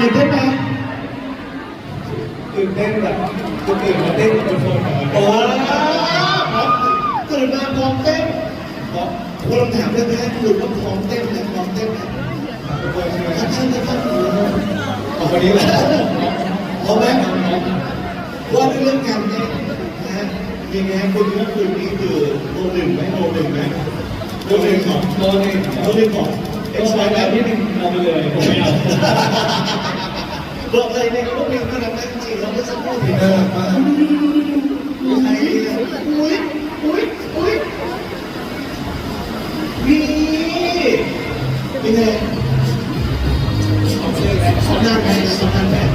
ตื่นเต้นไหมตื่นเต้นแบบคนอื่นมาเต้นเป็นคนขอโอ้เราตื่นมาพร้อมเต้นพร้อมคุณลองถามได้ไหมตื่นมาพร้อมเต้นไหมพร้อมเต้นไหมทุกคนใช่ไหมท่านท่านท่านเอาคนนี้แหละพร้อมไหมว่าเรื่องการเต้นนะฮะยังไงคุณว่าคุณนี่คือโมหนึ่งไหมโมหนึ่งไหมโมหนึ่งของโดนเองโมหนึ่งของ กองไลใช้แบบบบนินี้ดนึงเอาไปเลยผมไม่เอา บอกเลยเนี่ยพวกนี้น่ารักมากจริงๆเราไม่สักพูดถึงน่ารักมากใครเนี่ยอุ้ยอุ้ยอุ้ยนี่เป็นไงของเชื่อแล้วสองนานไหมสองนานแบบ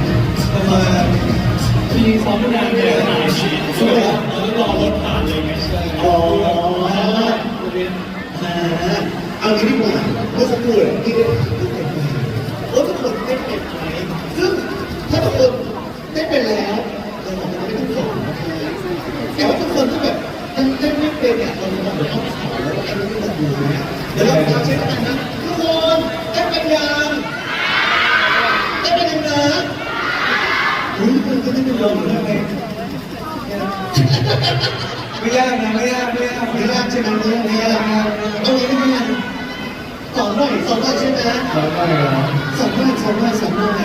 ประมาณมีซ้อมนานเนี่ย เมื่อสักครู่เนี่ยที่ได้ถามเรื่องเต้นไปโอ้ทุกคนเต้นเป็นไหมซึ่งถ้าทุกคนเต้นเป็นแล้วเราบอกว่าไม่ต้องสอนนะคะแต่ว่าทุกคนที่แบบเต้นไม่เป็นเนี่ยเราบอกว่าต้องสอนแล้วไอ้นี่มันดูนะเดี๋ยวเราทำเช็คกันนะทุกคนเต้นเป็นยังเต้นเป็นยังนะอุ้ยมันก็ไม่เป็นลมเลยไม่ยากนะไม่ยากไม่ยากไม่ยากใช่ไหมไม่ยากไม่ยากเอางี้ไม่ยาก สอนหน่อยสอนหน่อยใช่ไหมสอนได้เหรอสอนหน่อยสอนหน่อยสอนหน่อย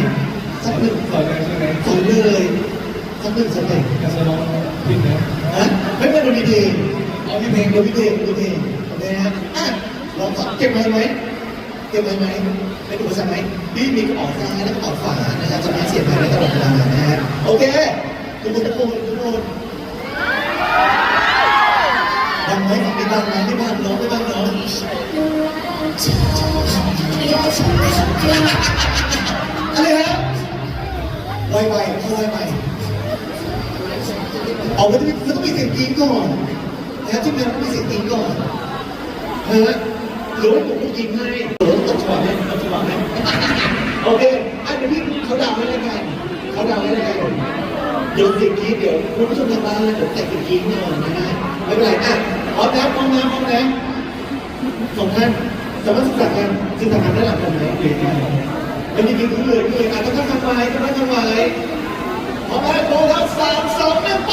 สักหนึ่งสอนได้ใช่ไหมสอนเลยสักหนึ่งสักหนึ่งจะสอนผิดนะฮะไม่เป็นดูดีๆเอาพี่เพลงดูพี่เพลงดูเพลงโอเคฮะอะลองสอนเก็บไว้ไหมเก็บไว้ไหมเป็นอุปสรรคไหมพี่มีกระเป๋าซ้ายและกระเป๋าขวานะครับจะมีเสียบไว้ได้ตลอดเวลานะฮะโอเคทุกคนทุกคนทุกคนดังไหมฝั่งนี้ดังไหมที่บ้านน้องที่บ้านน้ องอะไรฮะไวไวเข้าไวไวเอาไม่ต้องมีไม่ต้องมีเสียงกรี๊ดก่อนนะที่มันต้องมีเสียงกรี๊ดก่อนนะฮะหรือว่าผมต้องกินให้หรือว่าตกจังหวะไหมตกจังหวะไหมโอเคอันนี้พี่เขาดาวไม่ได้กันเขาดาวไม่ได้กันเดี๋ยวเสียงกรี๊ดเดี๋ยวคุณผู้ชมทางบ้านเดี๋ยวแต่งเป็นกรี๊ดก่อนนะฮะไม่เป็นไรอะพร้อมแล้วพร้อมแล้วพร้อมแล้ว สองท่านสามารถศึกษากันศึกษากันได้หลักันไหมเรียนได้มันมีกรี๊ดขึ้นเลยขึ้นเลยอะต้องทำไมต้องทำไว้พร้อมแล้วพร้อมแล้วสามสองหนึ่งไป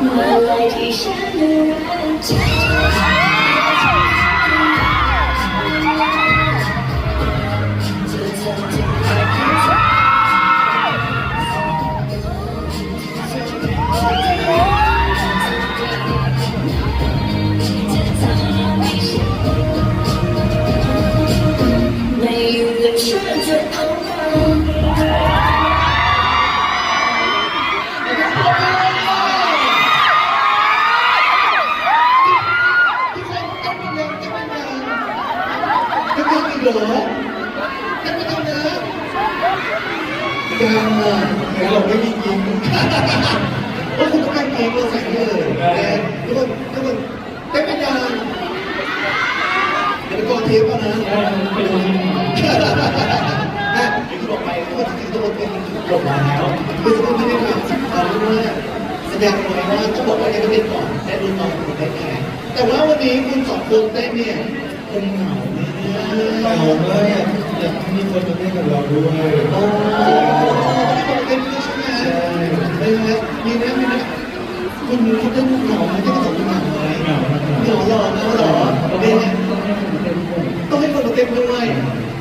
เมื่อไรที่ฉันได้รัก กันเลยเต้นกันเลยเต้นกันอีกเหรอเต้นกันนะยังอะแต่เราไม่มีกินโอ้คุณต้องการเองเราใส่ให้เลยนะทุกคนทุกคนเต้นกันยังเดี๋ยวไปกอเทปก่อนนะเป็นคนอะอย่างที่บอกไปว่าจริงๆทุกคนเป็นจบแล้วคือทุกคนไม่ได้ทำเอาเป็นว่าแสดงไว้ว่าต้องบอกว่ายังไม่เป็นก่อนและดูตอนคุณได้แค่ แต่ว่าวันนี้คุณสองคนเต้นเนี่ยคนเหงาเหงามากอยากมีคนมาเล่นกับเราด้วยโอ้ไม่ได้บอกเต้นด้วยใช่ไหมไม่นะมีนะมีนะคุณคุณเต้นเหงาไหมเต้นกับสองคนเหงาไหมเหงาเหงาหรอเหงาหรอเป็นต้องให้คนมาเต้นด้วย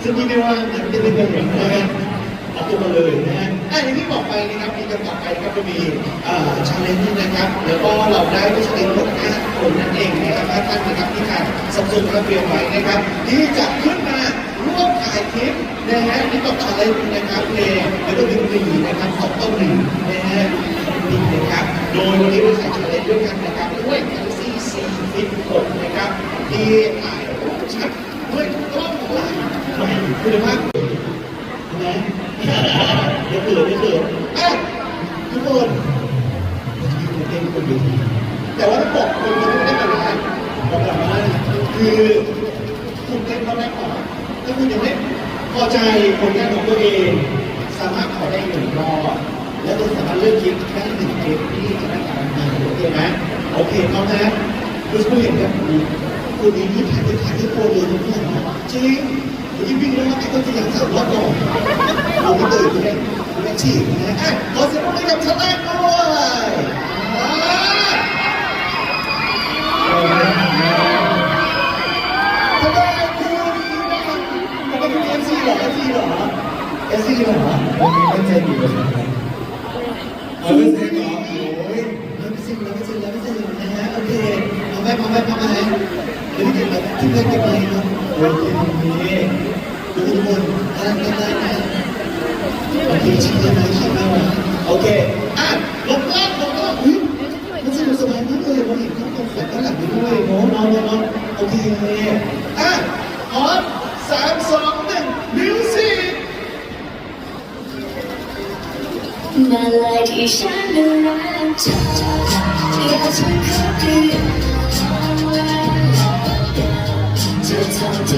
ซึ่งพี่ไม่ว่านะไม่ได้เป็นแบบนั้นนะ เอาตัวมาเลยนะฮะอะอย่างที่บอกไปนะครับมีกันต่อไปนะครับจะมีชาเลนจ์นะครับ แล้วก็เราได้ผู้ชาเลนจ์ทั้งห้าคนนั่นเองนะครับท่านนะครับที่การสับสนระเบียบไว้นะครับ ที่จะขึ้นมาร่วมถ่ายคลิปนะฮะนี่ก็ชาเลนจ์นะครับเพลงแล้วก็ดนตรีนะครับของต้นหนึ่งนะฮะนี่นะครับ โดยวันนี้เราใส่ชาเลนจ์ด้วยกันนะครับด้วย Galaxy C Flip 6นะครับที่ถ่ายรูปชัดด้วยกล้องหลังใหม่คุณภาพนะ อย่เขินอย่เขินอะทุกคนมีคนเต้นคนเดียวแต่ว่าถ้าบอกคนที่ไม่ได้มาร้านบอกกลับมาคือคุณเต้นเขาได้ก่อนถ้าคุณยังไม่พอใจผลงานของตัวเอง สามารถขอได้หนึ่งรอบแล้วคุณสามารถเลือกคลิปได้หนึ่งคลิปที่จะได้การันโอเคไหมโอเคเขานะคุณผู้เห็นแบบนี้คนนี้ที่ถ่ายไปถ่ายที่โปรเลยทุกคนจริง ยิ่งวิ่งแล้วก็ต้องพยายามสามรอบก่อนเราไม่ตื่นเลยไม่ฉีดนะอะขอเสียงปรบมือกับชาแนลด้วยชาแนลคู่นี้นะครับปกติเอฟซีเหรอเอฟซีเหรอเอฟซีเหรอวันนี้ไม่เจอกี่เปอร์เซ็นต์ครับเอาไม่เซ็นเหรอโอ้ยร้อยเปอร์เซ็นต์ร้อยเปเซ็นต์ร้อยเปเซ็นนะฮะโอเคเอาไปเอาไปเอาไป ดี๋ยวพี่เก็บที่เพื่อนเก็บไปครับโอเคนี้ดูทุกคนได้ได้ได้นะโอเคชิมได้ไหมชิมได้ไหมโอเคอะลงล่างลงล่างอุ้ยมันสนุกสบายมากเลยเราเห็นข้าตรงแฟลตด้านหลังนี้ด้วยเนาะนอนนอนนอนโอเคอะพร้อมสามสองหนึ่งมิวสิกมาลายที่ฉันได้รักเธออยากจะขอเพียงค ค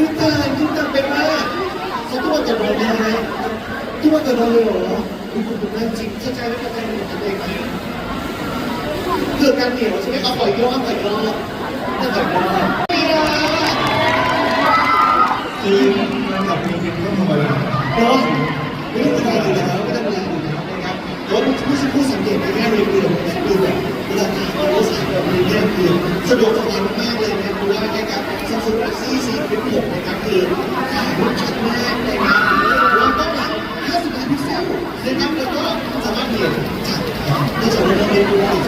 ือตื่นขึ้น เขาทุกวันจะนอนยังไงทุกวันจะนอนเลยเหรอคุณคุณคุณนั่งจริงเข้าใจไหมเข้าใจไหมเข้าใจไหมเกิดการเหนียวใช่ไหมเอาปล่อยรอบปล่อยรอบนั่งปล่อยรอบคือมันกับมีเงินก็ธรรมดาเนาะไม่ต้องเป็นไรอยู่แล้วไม่ต้องเป็นไรอยู่แล้วนะครับแล้วผู้ผู้สังเกตในแง่เลยคือคือแบบเวลาทานเราสายแบบนี้เนี่ยคือสะดวกสบายมากเลยนะเพราะว่านะครับซัมซุงกลซี่ซีเป็นหกนะครับคือถ่ายรูปชัดมาก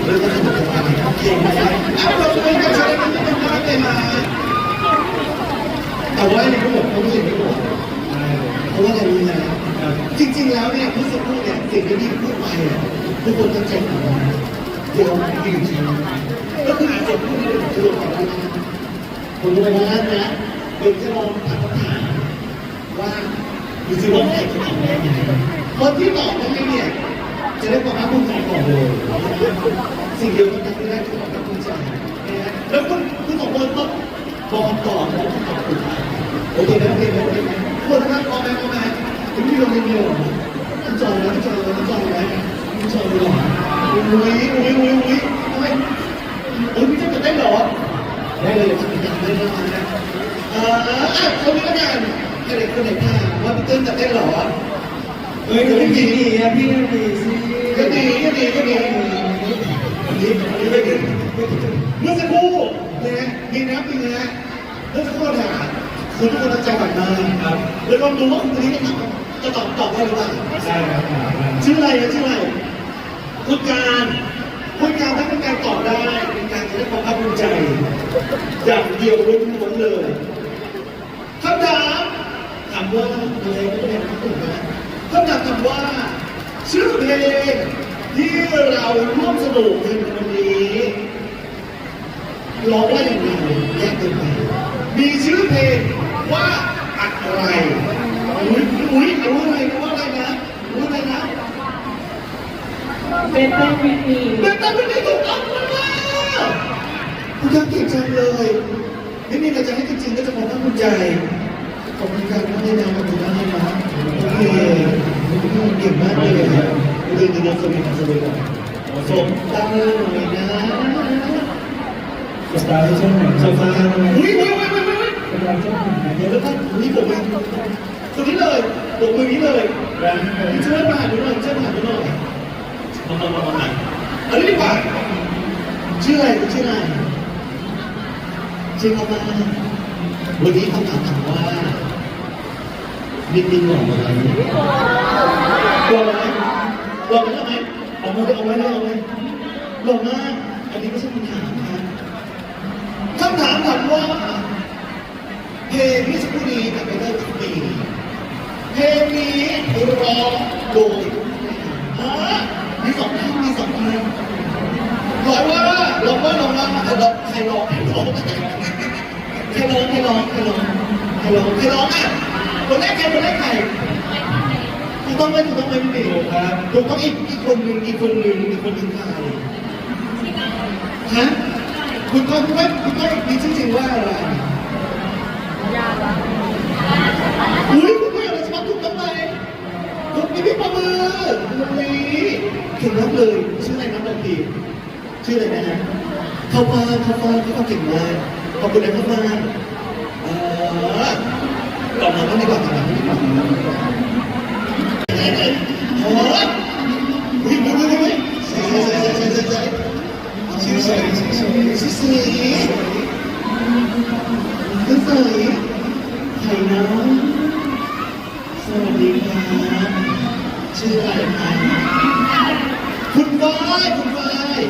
แต่ว่าในทั้งหมดเขาไม่ใช่ทั้งหมเพราะว่าอะไรรู้ไหมจริง ๆ แล้วเนี่ยเมื่สักครู่เนี่ยสิ่งที่พี่พูดไปเนี่ยทุกคนตั้งใจฟังนะเดี๋ยวพี่อยู่ที่ก็คืออาจจะพูดในเรื่องของตัวของเราผมรู้ว่านะนะเดี๋ยวจะลองถามคำถามว่าดูสิว่าใครจะตอบได้ยังไงคนที่ตอบได้เนี่ย จะได้ความภาคภูมิใจก่อนเลยสิ่งเดียวที่ทำได้คือความภาคภูมิใจนะฮะแล้วคุณคุณสองคนต้องบอกต่อแล้วก็ตอบถูกโอเคนะโอเคนะโอเคนะคนนั้นพอไหมพอไหมคุณพี่ลงเรียนคุณจอยนะคุณจอยนะคุณจอยนะคุณจอยเลยอุ้ยอุ้ยอุ้ยอุ้ยทำไมอุ้ยพี่จะได้นเหรอได้เลยจะเป็นการได้แล้วนะเอ่ออะคนนี้ก็ได้ใครเด็กคนไหนถามว่าพี่เติ้ลจะได้นเหรอ เฮ้ยก็ดีอะพี่ก็ดีสิก็ดีก็ดีก็ดีนี่นี่ไม่เมื่อสักครู่นะมีนะมีนะเมื่อสักครู่ถามคุณทุกคนตั้งใจฟังมาครับแล้วลองดูว่าคนนี้จะตอบจะตอบตอบได้หรือเปล่าได้ครับชื่ออะไรนะชื่ออะไรคุณการคุณการถ้าเป็นการตอบได้เป็นการจะได้ความภาคภูมิใจ อย่างเดียวล้วนๆเลยคำถามถามว่าอะไรก็ได้นะถูกไหม คำถามถามว่า ชื่อเพลงที่เราร่วมสนุกกันวันนี้ร้องว่าอย่างไรแยกกันไปมีชื่อเพลงว่าอะไรอุ้ยอุ้ยรู้อะไรนะว่าอะไรนะรู้อะไรนะเป็นต้นวิธีเป็นตามที่ถูกต้องมากคุณยังเก่งจังเลย ไม่มีอะไรจะให้จริงๆก็จะความภาคภูมิใจ ขอบคุณการมากเลยนะขอบคุณมากเลยนะโอเคเก่งมากเลยเดี๋ยวเดี๋ยวเดี๋ยวสวิตช์สวิตช์ก่อนส่งตามเลยหน่อยนะสตาร์ทช่วงไหนช่วงฟ้าอุ้ยอุ้ยอุ้ยอุ้ยอุ้ยสตาร์ทช่วงไหนเดี๋ยวแล้วก็นี่ผมเองคนนี้เลยผมมือนี้เลยแรงนี่ช่วยมาดูหน่อยช่วยมาดูหน่อยมามามามาอันนี้ดีกว่าชื่ออะไรคุณชื่ออะไรชื่อเขามาวันนี้คำถามถามว่า นิดนิดหน่อยหน่อยอะไหมลงได้ไหมเอาไหมเอาไหมเอาไหมลงนะอันนี้ไม่ใช่คำถามครัคำถามถามว่าเพลงพิสักครู่นี้แต่ไม่ได้ทุกปีเพลงนี้ร้องโดยฮะมีสองท่านมีสองท่านร้องว่าร้องว่าร้องว่าร้องใครร้องใครร้องใครร้องใครร้องใครร้องใครร้องใครร้องอะ คนแรกใครคนแรกใครถูกต้องไหมถูกต้องไหมพี่ปีถูกต้องอีกอีกคนหนึ่งอีกคนหนึ่งอีกคนหนึ่งใครฮะคุณก้องคุณก้องคุณก้องมีชื่อจริงว่าอะไรยาละอุ้ยคุณก้องอะไรชอบถูกต้องไหมถูกมีพี่ประมืออุ้ยเก่งมากเลยชื่ออะไรนะบางทีชื่ออะไรนะฮะเข้าฟ้านเข้าฟ้านเข้าฟ้าเก่งมากขอบคุณนะเข้าฟ้านเออ ต่อมาต้องดีกว่าต่อมาต้องดีกว่าโอ้ยอุ้ยอุ้ยอุ้ยอุ้ยใส่ใส่ใส่ใส่ใส่ใส่ชื่อเฉยชื่อเฉยชื่อสีชื่อสีไข่น้องสวัสดีครับชื่ออะไรครับคุณฝ้ายคุณฝ้าย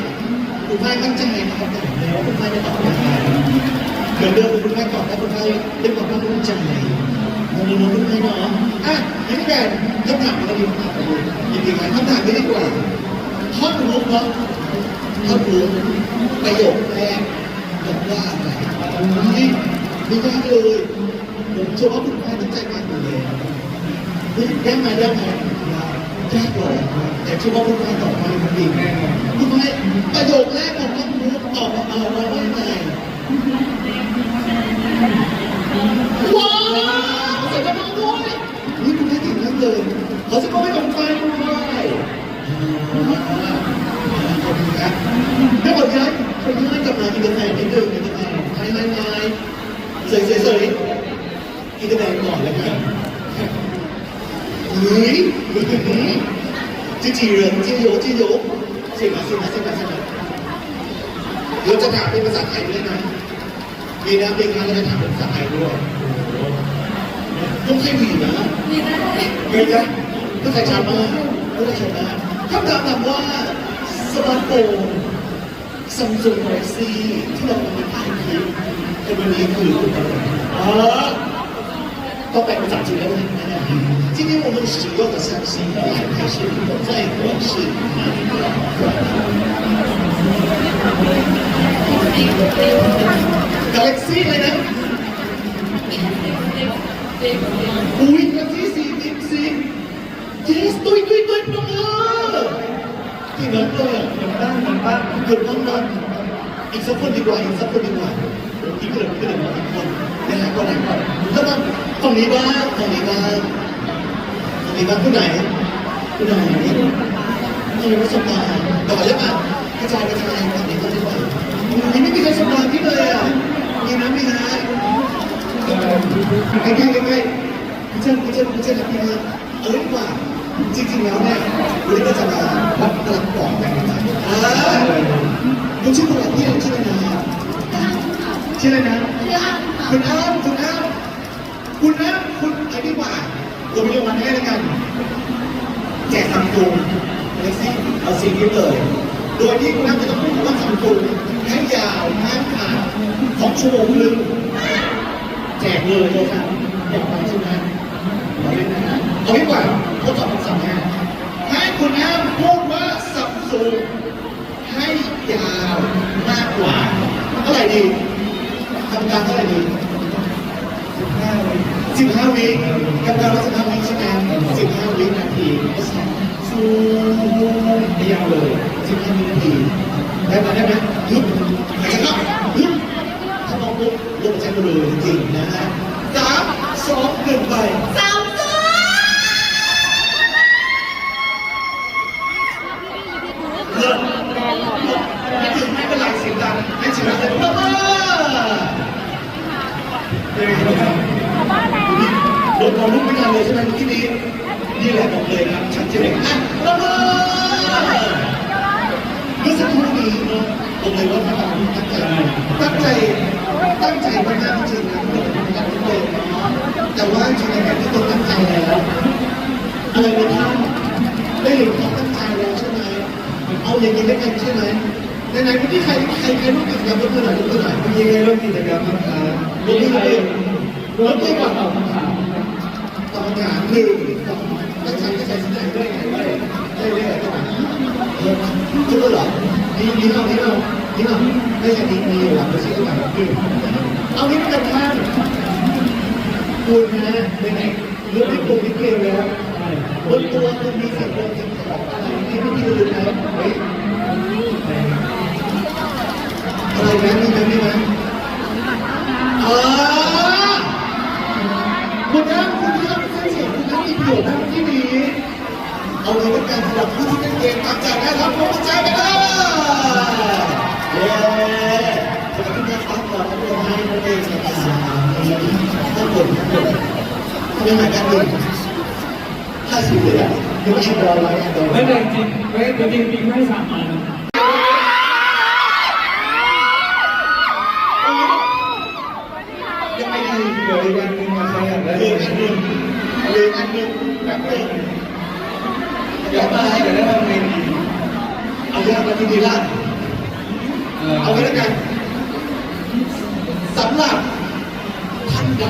คุณฝ้ายตั้งใจนะครับแต่แล้วคุณฝ้ายจะตอบยังไงเดี๋ยวเดิมคุณฝ้ายตอบแล้วคุณฝ้ายได้ความตั้งใจ วันนี้น้องคุณฝ้ายเนาะอะยังแกนคำถามเราดีคำถามเราดียินดีครับคำถามนี้ดีกว่าท่อนรูปเนาะถ้ารู้ประโยคแรกบอกว่าอะไรนี่นี่ยากเลยผมเชื่อว่าคุณแม่ตั้งใจมากเลยนี่ยากไหมยากไหมยากเลยแต่เชื่อว่าคุณแม่ตอบมาดีแน่นอนคุณแม่ประโยคแรกของต้องรู้ตอบมาเอามาว่าไงว้าว ด้วยนี่คุณแม่เก่งมากเลยขอสักคนให้ตรงไปด้วยขอบคุณครับถ้าขอย้ายขอย้ายกลับมาอินเตอร์แฟนิดนึงอินเตอร์แฟนไฮไฮไฮเสยเสยเสยอินเตอร์แฟก่อนแล้วกันเฮ้ยจีจีเริงจีโยจีโยใช่ไหมใช่ไหมใช่ไหมใช่ไหมาเราจะถามเป็นภาษาไทยด้วยนะมีนะเป็นงานเราจะถามเป็นภาษาไทยด้วย ต้องใช้ผีนะมีนะต้องใช้ชาวบ้านต้องใช้ชาวบ้านคำถามถามว่าสมาร์ทโฟน ซัมซุง Galaxy ที่เรากำลังถ่ายคลิปในวันนี้คืออ๋อต้องแปลภาษาจีนแล้วนะ今天我们使用的三星来拍视频的在国是哪一个 Galaxy อะไรนะ อุ้ย Galaxy สี่สิบสี่ yes ตุ้ยตุ้ยตุ้ยประเมินที่นั้นเลยมันตั้งมันตั้งหยุดน้องนอนอีกสักคนดีกว่าอีกสักคนดีกว่าอีกคนอีกคนอีกคนได้หลายคนหลายคนแล้วมาฝั่งนี้บ้างฝั่งนี้บ้างฝั่งนี้บ้างผู้ไหนผู้ไหนมีประสบการณ์ต่อเลยป่ะกระจายกระจายฝั่งนี้ก็ดีกว่ายังไม่มีใครสบการณ์ที่เลยอะมีนะมีนะ ใกล้ใกล้ใกล้ใกล้พี่เจ้าพี่เจ้าพี่เจ้าพี่นะเอาดีกว่าจริงๆแล้วเนี่ยวันนี้ก็จะมารับกำลังปลอบกันนะครับอ่าคุณชื่ออะไรพี่ชื่ออะไรนะชื่ออะไรนะคุณอ้ามคุณอ้ามคุณอ้ามคุณไอ้นี่ว่าเรามีราวัลให้แล้วกัน แจกซัมซุงเล็กซี่เอาสิ่งนี้เลย โดยที่คุณอ้ามจะต้องพูดว่าซัมซุงให้ยาวห้ามขาดของชั่วโมงครึ่ง แจกเลยเลยครับอยากไปใช่ไหมเอาเล่นนะเอาดีกว่าเขาตอบคำสั่งงานให้คุณอ้ามพูดว่าซัมซุงให้ยาวมากกว่าเท่าไหร่ดีทำการเท่าไหร่ดีสิบห้าวิกำลังสิบห้าวิช่ไหมสิบห้าวินาทีฟูไม่ยาวเลยสิบห้าวินาทีได้ไหมได้ไหมยุบหายใจเข้า ยุบถ้ามองปุ๊บลงใจไปเลยจริงนะฮะสามสองหนึ่งไป งๆแล้วทุกคนตั้งใจแล้ว อะไรนะท่านได้เห็นความตั้งใจแล้วใช่ไหมเอาอย่างนี้ได้กันใช่ไหมในไหนๆวันนี้ใครใครใครร่วมกิจกรรมยกมือหน่อยยกมือหน่อยมีไงร่วมกิจกรรมนะครับยกมือหน่อยยร่วกมมืกิอจกรก่รอนตอบคำถามตอบคำถามหนึ่งสองตั้งใจตั้งใจสักหน่อยด้วยไงด้วยได้เรื่อยๆก็มาทุกคนเหรอนี่นี่เรานี่เรานี่เราไม่ใช่นี่นี่หลังไม่ใช่ก็มาหนเอางี้เป็นท่าน คุณนะเป็นไงเรื่องที่คุณที่เกลแล้วบนตัวคุณมีสิ่งเดียวสิ่งของอะไรที่ไม่มีเลยนะเฮ้ยอะไรนะมีไหมมีไหมอ่าคุณนะคุณที่ต้องเป็นเสียงคุณนะมีประโยชน์นะที่นี้เอาเลยว่าการสำหรับผู้ที่เล่นเกมตามใจนะครับผมใจไปเลยเย้ขอบคุณนะครับขอบคุณให้นั่นเองนะครับขอบคุณทำ ยังไงกันดีห้าสิบเลยอะยังไม่ชิมรอไว้แอนดรอยไม่แต่จริงไม่จริงจริงไม่สามอันยังไม่ดีเดี๋ยวอีกวันหนึงมาใครอยากได้เลืออันหนึ่งเลืออันหนึ่งแบบหนึ่งอยากได้อยากได้ทำไงดีเอาเรื่องมาที่ดีละเออเอาไว้แล้วกันสำหรับท่านใด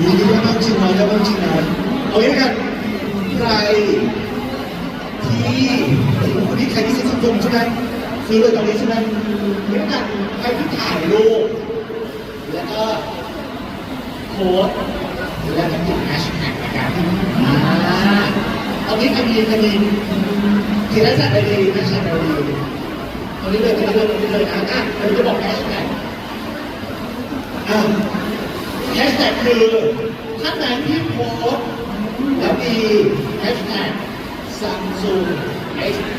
อยู่ดีว่าต้องชิมน้อยแล้วต้องชิมน้อยเอาไว้แล้วกันใครที่คนที่ใครที่ซื้อสังคมใช่ไหมซื้อเลยตอนนี้ใช่ไหมเรื่องกันใครที่ถ่ายรูปแล้วก็โพสต์แล้วก็ติดแฮชแท็กนะครับอ่าตอนนี้ใครมีใครมีทีแรกแท็กอะไรดีแฮชแท็กอะไรดีตอนนี้เลยตอนนี้เลยตอนนี้เลยอะอะเราจะบอกแฮชแท็กอ่า แฮชแท็กคือท่านไหนที่โพสแล้วมีแฮชแท็ก Samsung S